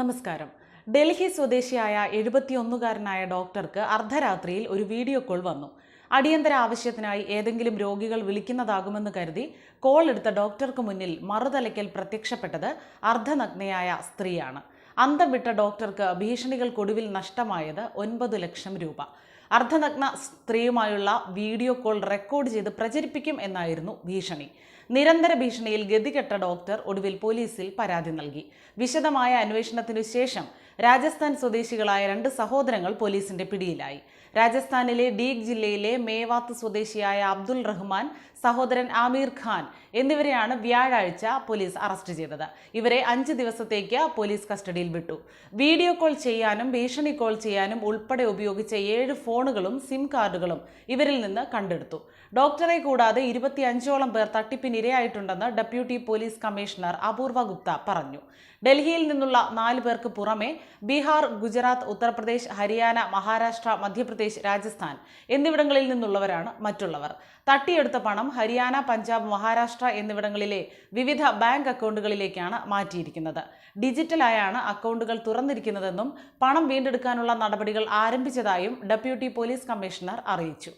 നമസ്കാരം. ഡൽഹി സ്വദേശിയായ എഴുപത്തിയൊന്നുകാരനായ ഡോക്ടർക്ക് അർദ്ധരാത്രിയിൽ ഒരു വീഡിയോ കോൾ വന്നു. അടിയന്തര ആവശ്യത്തിനായി ഏതെങ്കിലും രോഗികൾ വിളിക്കുന്നതാകുമെന്ന് കരുതി കോൾ എടുത്ത ഡോക്ടർക്ക് മുന്നിൽ മറുതലയ്ക്കൽ പ്രത്യക്ഷപ്പെട്ടത് അർദ്ധനഗ്നയായ സ്ത്രീയാണ്. അന്തം വിട്ട ഡോക്ടർക്ക് ഭീഷണികൾക്കൊടുവിൽ നഷ്ടമായത് ഒൻപത് ലക്ഷം രൂപ. അർദ്ധനഗ്ന സ്ത്രീയുമായുള്ള വീഡിയോ കോൾ റെക്കോർഡ് ചെയ്ത് പ്രചരിപ്പിക്കും എന്നായിരുന്നു ഭീഷണി. നിരന്തര ഭീഷണിയിൽ ഗതികെട്ട ഡോക്ടർ ഒടുവിൽ പോലീസിൽ പരാതി നൽകി. വിശദമായ അന്വേഷണത്തിനു ശേഷം രാജസ്ഥാൻ സ്വദേശികളായ രണ്ട് സഹോദരങ്ങൾ പോലീസിന്റെ പിടിയിലായി. രാജസ്ഥാനിലെ ഡീഗ് ജില്ലയിലെ മേവാത്ത് സ്വദേശിയായ അബ്ദുൾ റഹ്മാൻ സഹോദരൻ ആമീർ ഖാൻ എന്നിവരെയാണ് വ്യാഴാഴ്ച പോലീസ് അറസ്റ്റ് ചെയ്തത്. ഇവരെ അഞ്ച് ദിവസത്തേക്ക് പോലീസ് കസ്റ്റഡിയിൽ വിട്ടു. വീഡിയോ കോൾ ചെയ്യാനും ഭീഷണി കോൾ ചെയ്യാനും ഉൾപ്പെടെ ഉപയോഗിച്ച ഏഴ് ഫോണുകളും സിം കാർഡുകളും ഇവരിൽ നിന്ന് കണ്ടെടുത്തു. ഡോക്ടറെ കൂടാതെ ഇരുപത്തിയഞ്ചോളം പേർ തട്ടിപ്പിനിരയായിട്ടുണ്ടെന്ന് ഡെപ്യൂട്ടി പോലീസ് കമ്മീഷണർ അപൂർവ ഗുപ്ത പറഞ്ഞു. ഡൽഹിയിൽ നിന്നുള്ള നാല് പേർക്ക് പുറമെ ബീഹാർ ഗുജറാത്ത് ഉത്തർപ്രദേശ് ഹരിയാന മഹാരാഷ്ട്ര മധ്യപ്രദേശ് രാജസ്ഥാൻ എന്നിവിടങ്ങളിൽ നിന്നുള്ളവരാണ് മറ്റുള്ളവർ. തട്ടിയെടുത്ത പണം ഹരിയാന പഞ്ചാബ് മഹാരാഷ്ട്ര എന്നിവിടങ്ങളിലെ വിവിധ ബാങ്ക് അക്കൗണ്ടുകളിലേക്കാണ് മാറ്റിയിരിക്കുന്നത്. ഡിജിറ്റലായാണ് അക്കൗണ്ടുകൾ തുറന്നിരിക്കുന്നതെന്നും പണം വീണ്ടെടുക്കാനുള്ള നടപടികൾ ആരംഭിച്ചതായും ഡെപ്യൂട്ടി പോലീസ് കമ്മീഷണർ അറിയിച്ചു